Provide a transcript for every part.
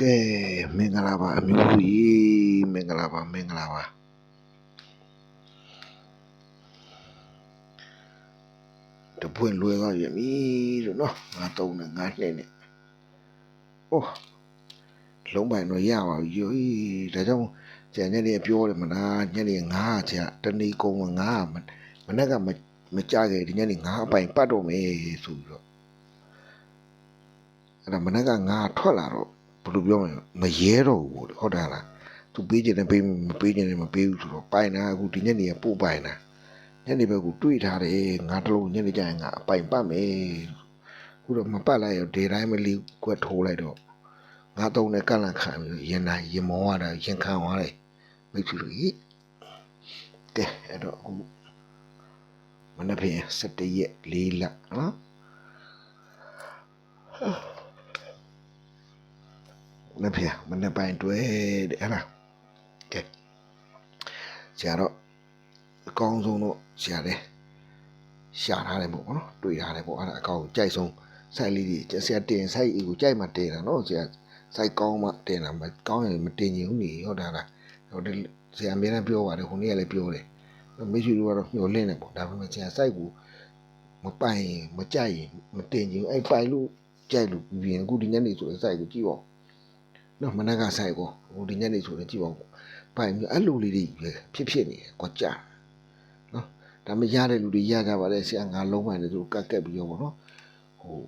ကဲမင်္ဂလာပါအမျိုးကြီးမင်္ဂလာပါမင်္ဂလာပါတပွင့်လွယ်သွားရမည်လို့နော်ငါတုံးနဲ့ငါနှိမ့်နဲ့အိုးလုံးပိုင်တော့ရပါပြီယောဒါကြောင့်ကျန်ညနေပြောတယ်မလားညနေငါချာတဏီကုံငါမနေ့ကမမကြခဲ့ဒီညနေငါအပိုင်ပတ်တော့မယ်ဆိုပြီးတော့အဲ့ဒါမနေ့ကငါထွက်လာတော့ ဘယ်လိုပြောမလဲမရဲတော့ဘူးပေါ့ဟုတ်တယ်လားသူပေးခြင်းနဲ့ပေးမပေးခြင်းနဲ့မပေးဘူးဆိုတော့ပိုင်တာအခုဒီညနေကပို့ပိုင်တာညနေဘက်ကိုတွေးထားတယ်ငါတလုံးညနေကျရင်ငါအပိုင်ပတ်မယ်အခုတော့မပတ်လိုက်ရောဒေတိုင်းမလီကွက်ထိုးလိုက်တော့ငါတုံးနဲ့ကန့်လန့်ခံပြီးရင်နိုင်ရင်မောရတာရင်ခံသွားတယ်မိတ်ဆွေတို့ကြီးကဲအဲ့တော့အခုမနေ့ပြင်17ရက်4လနော် မနေ့ဖေမနေ့ပိုင်းတွေ့တဲ့ဟဲ့လားကဲဆရာတော့အကောင်းဆုံးတော့ဆရာတယ်ရှာထားတယ်ပေါ့နော်တွေ့ထားတယ်ပေါ့အဲ့ဒါအကောင်းကြိုက်ဆုံးစိုက်လေးတွေဆရာတင်စိုက်အီကိုကြိုက်မှတင်တာနော်ဆရာစိုက်ကောင်းမှတင်တာမကောင်းရင်မတင်ချင်ဘူးနေဟုတ်တာလားဟိုဆရာအများနဲ့ပြောပါတယ်ခုနေ့ကလည်းပြောတယ်မိတ်ဆွေတို့ကတော့မျှော်လင့်နေပေါ့ဒါပေမဲ့ဆရာစိုက်ကိုမပိုင်ရင်မကြိုက်ရင်မတင်ချင်ဘူးအဲ့ပိုင်လို့ကြိုက်လို့ပြင်အခုဒီညနေဆိုရင်စိုက်ကိုကြည့်ပါ နော်မနက်ကဆိုင်ကိုဟိုဒီညနေဆိုရင်ကြည့်ပါဦးပိုင်ပြီးအဲ့လူလေးတွေပဲဖြစ်ဖြစ်နေကွာကြာနော်ဒါမရတဲ့လူတွေရကြပါလေဆရာငါလုံးပိုင်နေသူကတ်ကက်ပြီးရောပေါ့နော်ဟို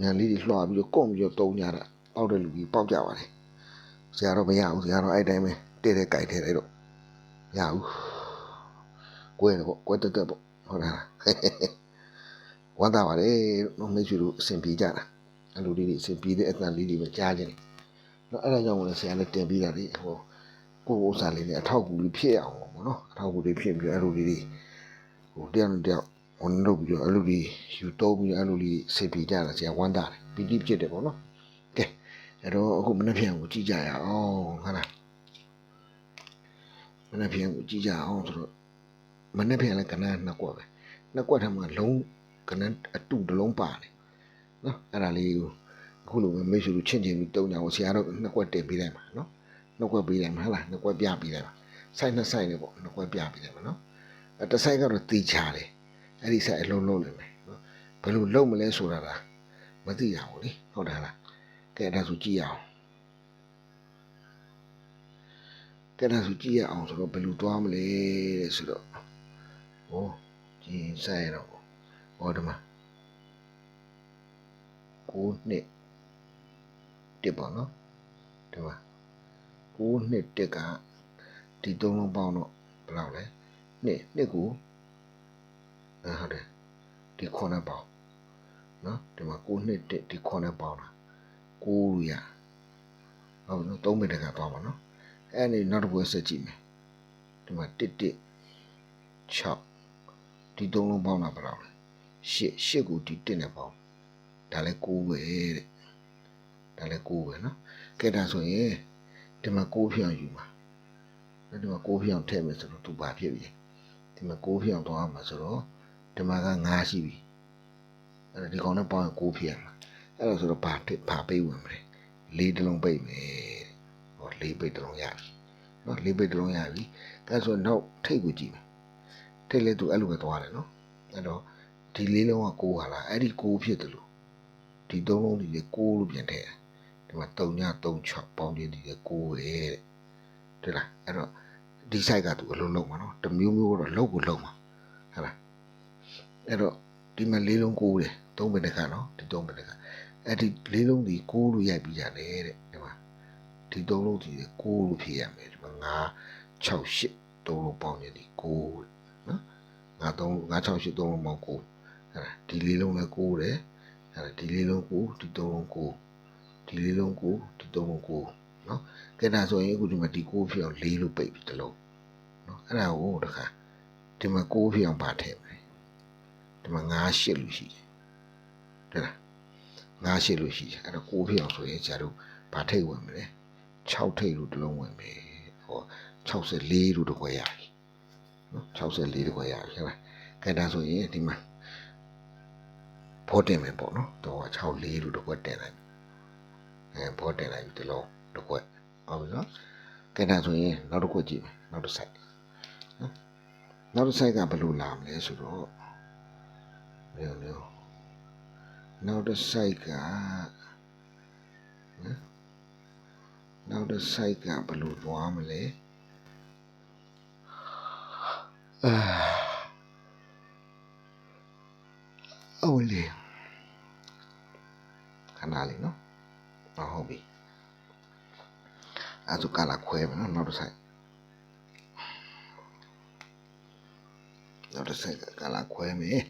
ညံလေးတွေလွှာပြီးတော့ကုန်ပြီးတော့တုံးကြတာပေါက်တဲ့လူကြီးပေါက်ကြပါလေဆရာတော့မရဘူးဆရာတော့အဲ့တိုင်းပဲတဲ့တဲ့ကြိုက်ထဲလိုက်တော့မရဘူးကွဲတယ်ပေါ့ကွဲတက်တက်ပေါ့ဟုတ်လားဝမ်းသာပါလေနော်မိတ်ဆွေတို့အဆင်ပြေကြတာအဲ့လူလေးတွေအဆင်ပြေတဲ့အတန်လေးတွေပဲကြားကြတယ် နော်အဲ့ဒါကြောင့်လည်းဆရာလည်းတင်ပြီးတာလေဟိုကိုယ်ဥစ္စာလေးနဲ့အထောက်အကူလေးဖြစ်အောင်ပေါ့နော်အထောက်အကူလေးဖြစ်ပြီးအဲ့လိုလေးတွေဟိုတရားနဲ့တရားဝန်လုပ်ပြီးတော့အဲ့လိုလေးယူတော့ပြီးအဲ့လိုလေးစေပြကြတာဆရာဝမ်းတာတယ်ပီတိဖြစ်တယ်ပေါ့နော်ကဲအဲ့တော့အခုမနေ့ပြန်ကိုကြည့်ကြရအောင်ဟုတ်လားမနေ့ပြန်ကိုကြည့်ကြအောင်ဆိုတော့မနေ့ပြန်လည်းကဏ္ဍနှစ်ကွက်ပဲနှစ်ကွက်ထက်မှလုံးကဏ္ဍအတူတစ်လုံးပါတယ်နော်အဲ့ဒါလေးကို အခုလိုပဲမိတ်ဆွေတို့ချင့်ချင်ပြီးတုံးကြအောင်ဆရာတို့နှစ်ကွက်တင်ပေးလိုက်မှာနော်နှစ်ကွက်ပေးလိုက်မှာဟဟလားနှစ်ကွက်ပြပေးလိုက်မှာစိုက်နှစ်စိုက်နေပေါ့နှစ်ကွက်ပြပေးလိုက်မှာနော်အဲတစ်စိုက်ကတော့တီချတယ်အဲ့ဒီစိုက်အလုံးလုံးနေမယ်နော်ဘယ်လိုလုပ်မလဲဆိုတာလားမသိရဘူးလေဟုတ်တယ်လားကဲဒါဆိုကြည့်ရအောင်ကဲဒါဆိုကြည့်ရအောင်ဆိုတော့ဘယ်လိုသွားမလဲတဲ့ဆိုတော့ဟိုကြည့်စိုက်ရတော့ဟောဒီမှာကိုနှစ် တစ်ပေါ့နော်ဒီမှာ9နှစ်တစ်ကဒီသုံးလုံးပေါင်းတော့ဘယ်လောက်လဲနှစ်နှစ်ကိုအဲဟုတ်တယ်ဒီခုနှစ်ပေါင်းနော်ဒီမှာ9နှစ်တစ်ဒီခုနှစ်ပေါင်းတာ9ရဟုတ်နော်3မိနစ်ကသွားပါနော်အဲ့ဒီနောက်တစ်ပွဲဆက်ကြည့်မယ်ဒီမှာ1 1 6ဒီသုံးလုံးပေါင်းတာဘယ်လောက်လဲ8 8ကိုဒီ1နဲ့ပေါင်းဒါလည်း9ပဲတဲ့ ဒါလည်း9ပဲနော်ကဲဒါဆိုရင်ဒီမှာ9ဖြောင်ယူမှာဒီမှာ9ဖြောင်ထည့်မယ်ဆိုတော့သူဘာဖြစ်ပြီဒီမှာ9ဖြောင်သွားမှာဆိုတော့ဒီမှာက9ရှိပြီအဲ့ဒါဒီကောင်နဲ့ပေါင်းရင်9ဖြောင်မှာအဲ့ဒါဆိုတော့ဘာတစ်ဘာပိတ်ဝင်မလဲ၄တလုံးပိတ်မယ်ဟော၄ပိတ်တလုံးရပြီနော်၄ပိတ်တလုံးရပြီအဲဆိုတော့ထိတ်ကိုကြည့်မယ်ထိတ်လဲသူအဲ့လိုပဲသွားတယ်နော်အဲ့တော့ဒီလေးလုံးက9ဟာလားအဲ့ဒီ9ဖြစ်တယ်လို့ဒီသုံးလုံးဒီလေ6လို့ပြန်ထည့်တယ် ဒီမှာ3ည36ပေါင်းခြင်းဒီလေ6ပဲတဲ့တွေ့လားအဲ့တော့ဒီ site ကသူအလုံးလုံးမှာနော်တမျိုးမျိုးတော့လုံးကိုလုံးမှာဟုတ်လားအဲ့တော့ဒီမှာလေးလုံး6တယ်3ပဲတခါနော်ဒီ3ပဲတခါအဲ့ဒီလေးလုံးဒီ6လို့ရိုက်ပြီးရတယ်တဲ့ဒီမှာဒီသုံးလုံးဒီလေ6လို့ဖြေရမယ်ဒီမှာ9 6 8သုံးလုံးပေါင်းခြင်းဒီ6နော်ငါ3 9 6 8သုံးလုံးပေါင်း6အဲ့ဒါဒီလေးလုံးလည်း6တယ်အဲ့ဒါဒီလေးလုံး6ဒီသုံးလုံး6 ဒီလေးလုံး6ဒီသုံးလုံး6နော်ကဲဒါဆိုရင်အခုဒီမှာဒီ6ဖြစ်အောင်4လို့ပိတ်ပြီးတစ်လုံးနော်အဲ့ဒါကိုတခါဒီမှာ6ဖြစ်အောင်ပါထည့်မယ်ဒီမှာ9 8လို့ရှိတယ်တဲ့လား9 8လို့ရှိတယ်အဲ့တော့6ဖြစ်အောင်ဆိုရင်ကျတို့ဗာထိတ်ဝင်မယ်6ထိတ်လို့တစ်လုံးဝင်မယ်ဟော64လို့တစ်ခွဲရပြီနော်64တစ်ခွဲရပြီဟုတ်လားကဲဒါဆိုရင်ဒီမှာဖော်တင်မယ်ပေါ့နော်တော့64လို့တစ်ခွက်တင်လိုက် အဲဘောတင်လိုက်ပြီဒီလုံးတစ်ခွက်ဟုတ်ပြီနော်ကဲဒါဆိုရင်နောက်တစ်ခွက်ကြည့်မယ်နောက်တစ်ဆိုင်နော်နောက်တစ်ဆိုင်ကဘယ်လိုလာမလဲဆိုတော့မျိုးမျိုးနောက်တစ်ဆိုင်ကနော်နောက်တစ်ဆိုင်ကဘယ်လိုသွားမလဲအာအိုးလေခဏလေးနော် အဟုတ်ပြီအဲဒါကလာခွဲမယ်နော်နောက်တစ်ဆိုင်နောက်တစ်ဆိုင်ကကလာခွဲမယ်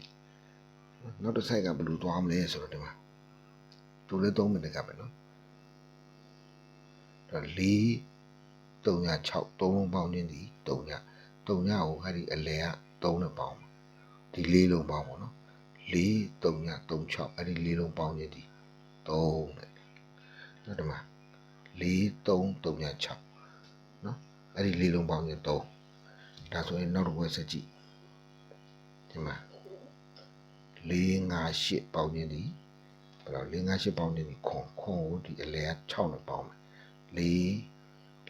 နောက်တစ်ဆိုင်ကဘယ်လိုသွားမလဲဆိုတော့ဒီမှာတူလေး3မိနစ်ကပဲနော်ဒါ4 3ည6 3လုံးပေါင်းခြင်းဒီ3ည3ညကိုအဲ့ဒီအလဲက3နဲ့ပေါင်းဒီ4လုံးပေါင်းပါနော်4 3ည3 6အဲ့ဒီ4လုံးပေါင်းခြင်းဒီ3နဲ့ နော်ဒီမှာ4 3 3ည6နော်အဲ့ဒီ4လုံးပေါင်းခြင်း3ဒါဆိုရင်နောက်တစ်ဝက်ဆက်ကြည့်ဒီမှာ4 5 8ပေါင်းခြင်းဒီဘယ်တော့4 5 8ပေါင်းခြင်းဒီခွန်ခွန်ကိုဒီအလဲက6နဲ့ပေါင်းမယ်4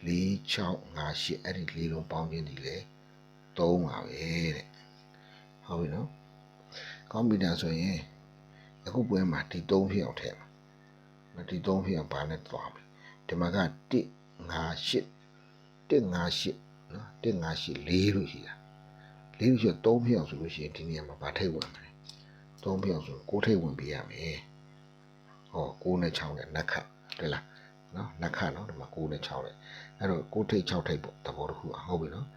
4 6 5 8အဲ့ဒီလေးလုံးပေါင်းခြင်းဒီလေ3ပါပဲတဲ့ဟုတ်ပြီနော်ကွန်ပျူတာဆိုရင်အခုပွဲမှာဒီ3ဖြစ်အောင်ထည့်မှာ ဒီ3ဖြစ်အောင်ဘာနဲ့သွားမလဲဒီမှာက1 5 8 1 5 8နော်1 5 8 4လို့ရှိတာ4လို့ရှိတော့3ဖြစ်အောင်ဆိုလို့ရှိရင်ဒီနေရာမှာဘာထိတ်ဝင်မလဲ3ဖြစ်အောင်ဆို6ထိတ်ဝင်ပေးရမယ်ဟော6နဲ့6နဲ့နက်ခတ်တွေ့လားနော်နက်ခတ်နော်ဒီမှာ6နဲ့6နဲ့အဲ့တော့6ထိတ်6ထိတ်ပေါ့သဘောတစ်ခုอ่ะဟုတ်ပြီနော်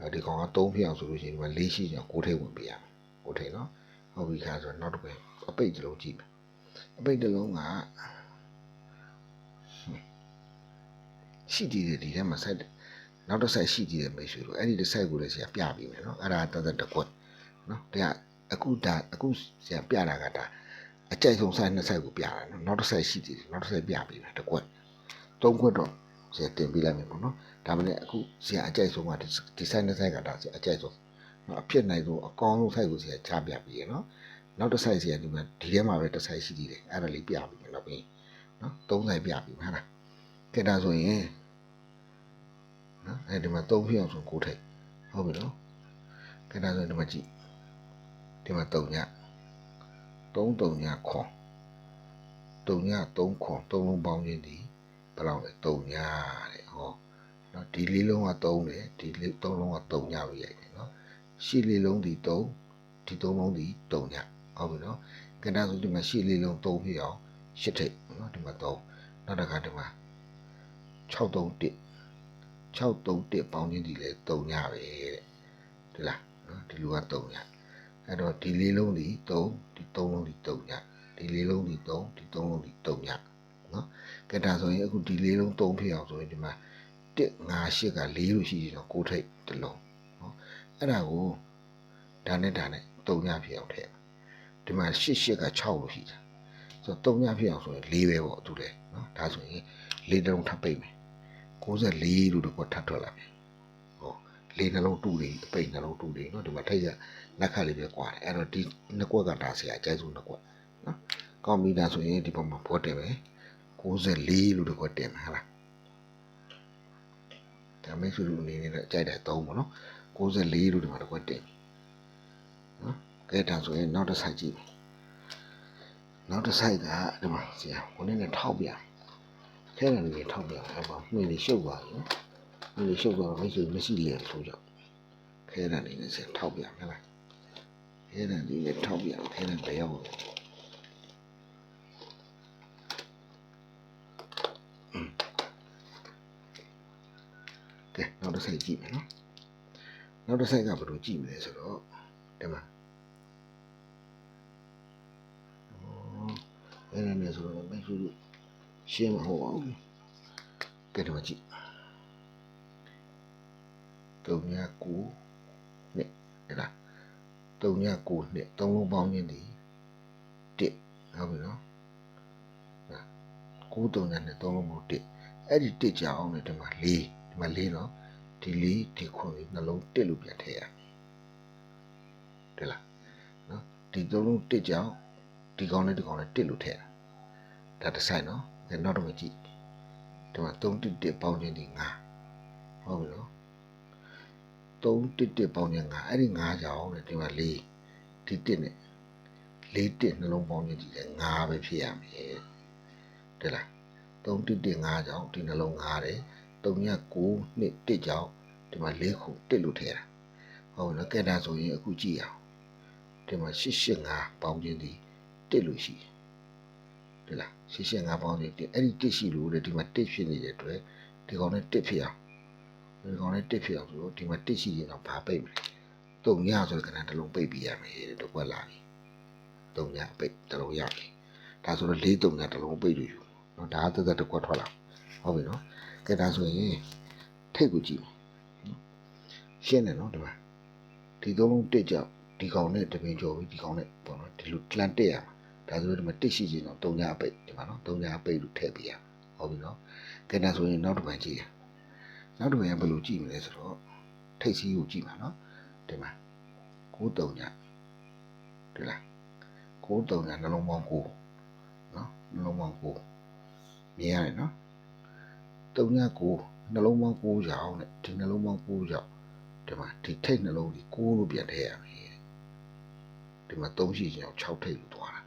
အဲဒီကောင်က3ဖြစ်အောင်ဆိုလို့ရှိရင်ဒီမှာ4ရှိကြ6ထိတ်ဝင်ပေးရမယ်6ထိတ်နော်ဟုတ်ပြီခါဆိုတော့နောက်တစ်ပတ်အပိတ်တစ်လုံးကြည့်မယ်အပိတ်တစ်လုံးက ရှိတည်တယ်ဒီထဲမှာစိုက်နောက်တစ်ဆိုင်ရှိတည်တယ်မိတ်ဆွေတို့အဲ့ဒီတစ်ဆိုင်ကိုလည်းဆရာပြပြီးမယ်နော်အဲ့ဒါတသက်တစ်ခွက်နော်တရားအခုဒါအခုဆရာပြတာကဒါအကြိုက်ဆုံးဆိုင်နှစ်ဆိုင်ကိုပြတာနော်နောက်တစ်ဆိုင်ရှိတည်တယ်နောက်တစ်ဆိုင်ပြပြီးမယ်တစ်ခွက်သုံးခွက်တော့ဆရာတင်ပေးလိုက်မယ်ပေါ့နော်ဒါမှလည်းအခုဆရာအကြိုက်ဆုံးကဒီဆိုင်နှစ်ဆိုင်ကဒါဆရာအကြိုက်ဆုံးနော်အဖြစ်နိုင်ဆုံးအကောင်းဆုံးဆိုင်ကိုဆရာချပြပြီးရနော်နောက်တစ်ဆိုင်ဆရာဒီမှာဒီထဲမှာပဲတစ်ဆိုင်ရှိတည်တယ်အဲ့ဒါလေးပြပြီးမယ်နောက်ပြီးနော်သုံးဆိုင်ပြပြီးမှာလားကဲဒါဆိုရင် နော်အဲဒီမှာ3ဖြစ်အောင်ဆို9ထိပ်ဟုတ်ပြီနော်ကဲဒါဆိုဒီမှာကြည့်ဒီမှာ3ည3 3ညခွန်3ည3ခွန်3လုံးပေါင်းခြင်းဒီဘယ်လောက်လဲ3ညတဲ့ဟောနော်ဒီလေးလုံးက3တယ်ဒီလေး3လုံးက3ညလို့ရိုက်တယ်နော်ရှစ်လေးလုံးဒီ3ဒီ3လုံးဒီ3ညဟုတ်ပြီနော်ကဲဒါဆိုဒီမှာရှစ်လေးလုံး3ဖြစ်အောင်ရှစ်ထိပ်နော်ဒီမှာ3နောက်တစ်ခါဒီမှာ6 3 1 631ပေါင်းချင်းဒီလေ3ညပဲတဲ့ဒီလားနော်ဒီလူက3ညအဲ့တော့ဒီလေးလုံးဒီ3ဒီ3လုံးဒီ3ညဒီလေးလုံးဒီ3ဒီ3လုံးဒီ3ညနော်ကဲဒါဆိုရင်အခုဒီလေးလုံး3ဖြစ်အောင်ဆိုရင်ဒီမှာ1 5 8က4လို့ရှိရင်တော့6ထိပ်တစ်လုံးနော်အဲ့ဒါကိုဒါနဲ့ဒါနဲ့3ညဖြစ်အောင်ထည့်ဒီမှာ8 8က6လို့ရှိတာဆိုတော့3ညဖြစ်အောင်ဆိုရင်4ပဲပေါ့သူလေနော်ဒါဆိုရင်4တုံးထပ်ပိတ်မယ် 94လို့တော့ထပ်ထွက်လာပြီဟောလေးနှလုံးတူနေအပိတ်နှလုံးတူနေเนาะဒီမှာထိတ်ရလက်ခတ်လေးပဲကွာတယ်အဲ့တော့ဒီနှစ်ကွက်ကဒါဆရာအကျဉ်းဆုံးနှစ်ကွက်နော်ကွန်ပျူတာဆိုရင်ဒီပုံမှာဘောတယ်ပဲ94လို့တော့တင်မှာဟာလားဒါမိတ်ဆွေတို့အနေနဲ့တော့ကြိုက်တယ်သုံးပါနော်94လို့ဒီမှာတော့တင်နော်ကဲဒါဆိုရင်နောက်တစ်ဆိုင်ကြည့်နောက်တစ်ဆိုင်ကဒီမှာဆရာဘုန်းနဲ့ထောက်ပြ ခဲတယ်လေထောက်ပြအဲ့ပါမှင်လေးရှုပ်သွားပြီမှင်လေးရှုပ်သွားတော့မိတ်ဆွေမရှိလေဆိုကြောင့်ခဲတယ်လေးနဲ့ဆရာထောက်ပြမလားခဲတယ်လေးနဲ့ထောက်ပြခဲတယ်ဘယ်ရောက်လဲကဲနောက်တစ်ဆိုင်ကြည့်မယ်နော်နောက်တစ်ဆိုင်ကဘယ်လိုကြည့်မလဲဆိုတော့ဒီမှာအဲ့ဒါနဲ့ဆိုတော့မိတ်ဆွေတို့ ရှင်းမဟုတ်ပါဘူးကဲတော့ကြည့်တုံညာကိုနဲ့ဟဲ့လားတုံညာကိုနဲ့သုံးလုံးပေါင်းခြင်းဒီတစ်ဟုတ်ပြီနော်ကိုတုံညာနဲ့သုံးလုံးပေါင်းတစ်အဲ့ဒီတစ်ကြအောင်နဲ့ဒီမှာ၄ဒီမှာ၄နော်ဒီ၄ဒီခွန်ဒီနှလုံးတစ်လို့ပြန်ထည့်ရတယ်လားနော်ဒီသုံးလုံးတစ်ကြောင်ဒီကောင်းနဲ့ဒီကောင်းနဲ့တစ်လို့ထည့်တာဒါတစ်ဆိုင်နော် ကဲနောက်တော့ကြည့်ဒီမှာ3တစ်တစ်ပေါင်းခြင်းဒီ9ဟုတ်ပြီနော်3တစ်တစ်ပေါင်းခြင်း9အဲ့ဒီ9ကြောင့်တဲ့ဒီမှာ4ဒီတစ်နဲ့4တစ်နှလုံးပေါင်းခြင်းဒီလည်း9ပဲဖြစ်ရမယ်တဲ့လား3တစ်တစ်9ကြောင့်ဒီနှလုံး9တယ်3ည9နှစ်တစ်ကြောင့်ဒီမှာ4ခုတစ်လို့ထည့်တာဟုတ်ပြီနော်ကဲဒါဆိုရင်အခုကြည့်အောင်ဒီမှာ885ပေါင်းခြင်းဒီတစ်လို့ရှိတယ် ဒီလား885ပေါင်းခြင်းတစ်အဲ့ဒီတစ်ရှိလို့တဲ့ဒီမှာတစ်ဖြစ်နေတဲ့အတွက်ဒီကောင်နဲ့တစ်ဖြစ်အောင်ဒီကောင်နဲ့တစ်ဖြစ်အောင်ဆိုတော့ဒီမှာတစ်ရှိရင်တော့ဘာပိတ်မလဲတုံညဆိုတဲ့ကဏ္ဍတစ်လုံးပိတ်ပြရမယ်တဲ့တော့ကွက်လာပြီတုံညပိတ်တစ်လုံးရပြီဒါဆိုတော့၄တုံညတစ်လုံးပိတ်လို့ယူနော်ဒါသက်သက်တစ်ကွက်ထွက်လာဟုတ်ပြီနော်ကဲဒါဆိုရင်ထိတ်ကိုကြည့်မယ်နော်ရှင်းတယ်နော်ဒီမှာဒီသုံးလုံးတစ်ကြောက်ဒီကောင်နဲ့တပင်ကျော်ပြီးဒီကောင်နဲ့ပေါ့နော်ဒီလိုလန်တက်ရမှာ ဒါဆိုတော့ဒီမှာတစ်ရှိချင်းတော့တုံညပိတ်ဒီမှာနော်တုံညပိတ်လို့ထည့်ပြရဟုတ်ပြီနော်ကဲဒါဆိုရင်နောက်တစ်ပိုင်းကြည့်ရနောက်တစ်ပိုင်းကဘယ်လိုကြည့်မလဲဆိုတော့ထိတ်စီးကိုကြည့်မှာနော်ဒီမှာကိုးတုံညဒီလားကိုးတုံညနှလုံးပေါင်းကိုနော်နှလုံးပေါင်းကိုမြင်ရတယ်နော်တုံညကိုနှလုံးပေါင်းကိုကြောင်တဲ့ဒီနှလုံးပေါင်းကိုကြောင်ဒီမှာဒီထိတ်နှလုံးကြီးကိုလို့ပြန်ထည့်ရမယ်ဒီမှာ3ရှိချင်း6ထိတ်လို့သွားတာ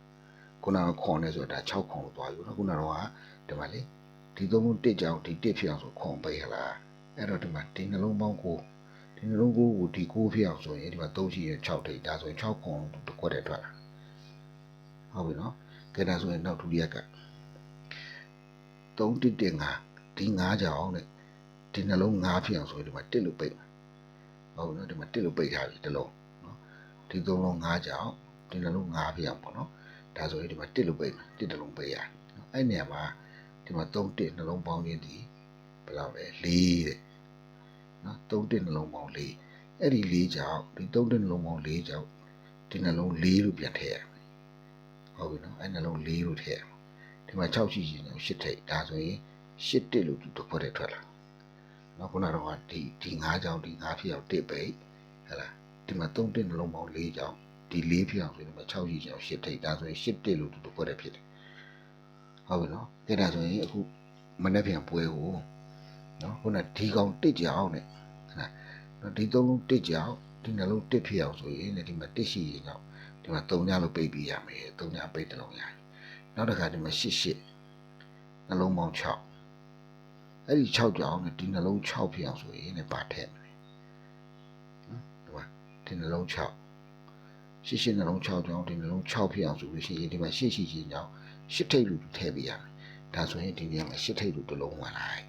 ခုနကခွန်နေဆိုတာဒါ6ခွန်လို့သွားယူနော်ခုနကတော့ဒီမှာလေဒီသုံးလုံးတစ်ကြောင်ဒီတစ်ဖြစ်အောင်ဆိုခွန်ပိတ်ရလားအဲ့တော့ဒီမှာဒီနှလုံးပေါင်းကိုဒီနှလုံးကိုကိုဒီကိုဖြစ်အောင်ဆိုရင်ဒီမှာ3ရှိရင်6ထိတ်ဒါဆိုရင်6ခွန်တစ်ခွက်တည်းထွက်လာဟုတ်ပြီနော်ကဲဒါဆိုရင်နောက်ဒုတိယက3တစ်တင်5ဒီ5ကြောင်တဲ့ဒီနှလုံး5ဖြစ်အောင်ဆိုရင်ဒီမှာတစ်လို့ပိတ်ဟုတ်နော်ဒီမှာတစ်လို့ပိတ်ထားပြီတစ်လုံးနော်ဒီသုံးလုံး5ကြောင်ဒီနှလုံး5ဖြစ်အောင်ပေါ့နော် ဒါဆိုရင်ဒီမှာတစ်လို့ပိတ်မယ်တစ်တစ်လုံးပိတ်ရနော်အဲ့နေရာမှာဒီမှာ3တစ်နှလုံးပေါင်းခြင်းဒီဘယ်လောက်လဲ4တဲ့နော်3တစ်နှလုံးပေါင်း4အဲ့ဒီ4ကြောင်ဒီ3တစ်နှလုံးပေါင်း4ကြောင်ဒီနှလုံး4လို့ပြန်ထည့်ရမယ်ဟုတ်ပြီနော်အဲ့နှလုံး4လို့ထည့်ရမယ်ဒီမှာ6ရှိရှိနေ8ထိပ်ဒါဆိုရင်8တစ်လို့သူတစ်ခွက်တည်းထွက်လာနော်ခုနကတော့ဒီဒီ9ကြောင်ဒီ9ဖြစ်အောင်တစ်ပိတ်ဟဲ့လားဒီမှာ3တစ်နှလုံးပေါင်း4ကြောင် ဒီ4ဖြစ်အောင်ဆိုရင်ဒီမှာ6ရှိချင်အောင်8ထိပ်ဒါဆိုရင်8တစ်လို့သူတစ်ခွက်တည်းဖြစ်တယ်ဟုတ်ပြီနော်ကဲဒါဆိုရင်အခုမနေ့ပြန်ပွဲကိုနော်ခုနဒီကောင်တစ်ကြောင်နဲ့ဟဲ့လားနော်ဒီသုံးလုံးတစ်ကြောင်ဒီနှလုံးတစ်ဖြစ်အောင်ဆိုရင်ဒီမှာတစ်ရှိရင်တော့ဒီမှာ3ညလို့ပိတ်ပြီးရမယ်3ညပိတ်တစ်လုံးရတယ်နောက်တစ်ခါဒီမှာ8 8နှလုံးပေါင်း6အဲ့ဒီ6ကြောင်နဲ့ဒီနှလုံး6ဖြစ်အောင်ဆိုရင်လည်းပါထည့်မယ်နော်ဒီမှာဒီနှလုံး6 ရှစ်ရှစ်နှလုံး6ကြောင်ဒီနှလုံး6ဖြစ်အောင်ဆိုလို့ရှိရင်ဒီမှာရှစ်ရှိချင်းကြောင်ရှစ်ထိပ်လူထည့်ပေးရမယ်ဒါဆိုရင်ဒီနေရာမှာရှစ်ထိပ်လူတစ်လုံးဝင်လာတယ်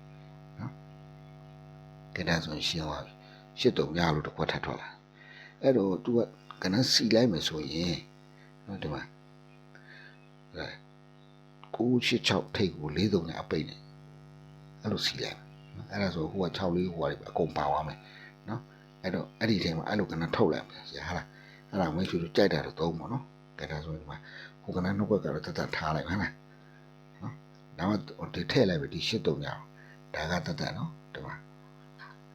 နော်ကဲဒါဆိုရင်ရှင်းသွားပြီရှစ်တုံညလို့တစ်ခွက်ထပ်ထွက်လာအဲ့တော့သူကကနန်းစီလိုက်မယ်ဆိုရင်နော်ဒီမှာအဲ986ထိပ်ကို4တုံညအပိတ်နဲ့အဲ့လိုစီလိုက်နော်အဲ့ဒါဆိုဟိုက6လေးဟိုကအကုန်ပါသွားမယ်နော်အဲ့တော့အဲ့ဒီထဲမှာအဲ့လိုကနန်းထုတ်လိုက်မယ်ရဟာလား အဲ့ဒါဝင်းရှူလို့ကြိုက်တာတော့သုံးပါနော်ကြိုက်တာဆိုရင်ဒီမှာဟိုကနေ့နှုတ်ဘက်ကတော့တတ်ထားလိုက်ပါနဲ့နော်ဒါမှဒီထည့်လိုက်ပြီဒီရှစ်တုံညာဒါကတတ်တယ်နော်ဒီမှာ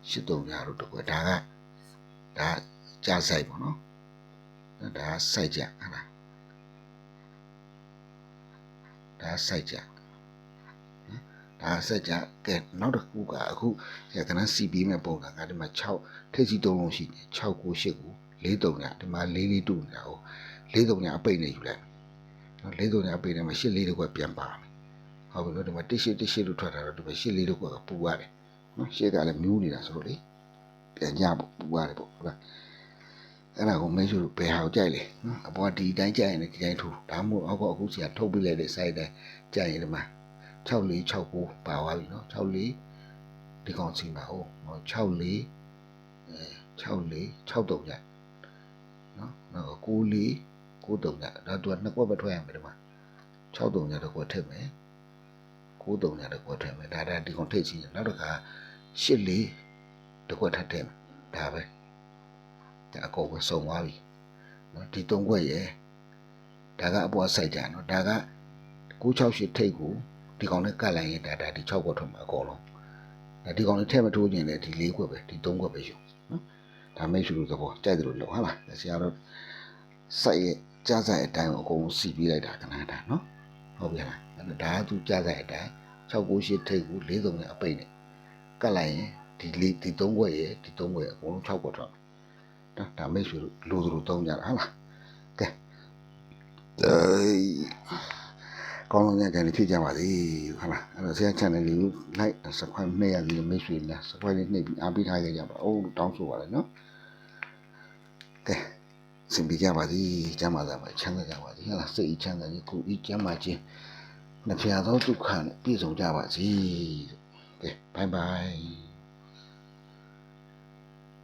ရှစ်တုံညာတို့တကွဒါကဒါကြာဆိုင်ပေါ့နော်ဒါဆိုင်ကြဟလားဒါဆိုင်ကြဒါဆက်ကြကဲနောက်တစ်ခုကအခုရကနစီပြီးမဲ့ပုံကငါဒီမှာ6ထိပ်စီ၃လုံးရှိတယ်6 9 8 9 လေးတုံညာဒီမှာလေးလေးတူညာဟိုလေးတုံညာအပိတ်နေယူလိုက်နော်လေးတုံညာအပိတ်နေမှာရှစ်လေးတစ်ခွက်ပြန်ပါမယ်ဟုတ်ပြီနော်ဒီမှာတစ်ရှစ်တစ်ရှစ်လို့ထွက်တာတော့ဒီမှာရှစ်လေးတစ်ခွက်ကပူရတယ်နော်ရှစ်ကလည်းမြူးနေတာဆိုလို့လေပြန်ကြပူရတယ်ပေါ့ဟုတ်လားအဲ့ဒါကိုမင်းတို့ဘယ်ဟာကိုကြိုက်လဲနော်အပေါ်ဒီတိုင်းကြိုက်ရင်ဒီတိုင်းထူဒါမှမဟုတ်အောက်ကအခုစီကထုတ်ပြလိုက်တဲ့ site တိုင်းကြိုက်ရင်ဒီမှာ6469ပါသွားပြီနော်64ဒီကောင်စီမှာဟုတ်64အဲ64 63ကြိုက် နောက်94 93ကြဒါသူကနှစ်ကွက်ပဲထွက်ရမယ်ဒီမှာ63ကြတော့ကွက်ထည့်မယ်93ကြတော့ကွက်ထည့်မယ်ဒါဒါဒီကောင်ထိတ်စီနောက်တစ်ခါ84တကွက်ထပ်ထည့်မယ်ဒါပဲဒါအကုန်ပဲစုံသွားပြီနော်ဒီ၃ခွက်ရယ်ဒါကအပေါ်ဆိုင်ကြနော်ဒါက968ထိတ်ကိုဒီကောင်နဲ့ကတ်လိုက်ရင်ဒါဒါဒီ6ခွက်ထွက်မှာအကုန်လုံးဒါဒီကောင်လေးထည့်မထိုးခြင်းလေဒီ၄ခွက်ပဲဒီ၃ခွက်ပဲယူနော် ဒါမိတ်ဆွေတို့သဘောကြိုက်တယ်လို့လောက်ဟာလားဆရာတို့စိုက်ရဲ့ကြားဆိုင်အတိုင်းကိုအကုန်စီပြီးလိုက်တာခဏတာနော်ဟုတ်ပြီလားအဲ့ဒါဒါကသူကြားဆိုင်အတိုင်း698ထိပ်ကူ43နဲ့အပိတ်နဲ့ကတ်လိုက်ရင်ဒီလေးဒီ3ခွက်ရယ်ဒီ3ခွက်ရယ်အကုန်လုံး6ခွက်ထွက်မယ်နော်ဒါမိတ်ဆွေတို့လိုသလိုသုံးကြတာဟုတ်လားကဲအေး ကောင်းလုံးကြတယ်ဖြစ်ကြပါစေဟုတ်လားအဲ့တော့ဆရာ channel လေးကို like subscribe နှိပ်ရပြီးမိတ်ဆွေလား subscribe လေးနှိပ်ပြီးအားပေးထားကြကြပါအိုးတောင်းဆိုပါလေနော်ကဲစင်ပြကြပါသည်ကျမ်းမာသာပါချမ်းသာကြပါသည်ဟဲ့လားစိတ်ဤချမ်းသာခြင်းကိုယ်ဤကျမ်းမာခြင်းနှဖျားသောဒုက္ခနဲ့ပြည့်စုံကြပါစေကဲဘိုင်ဘိုင်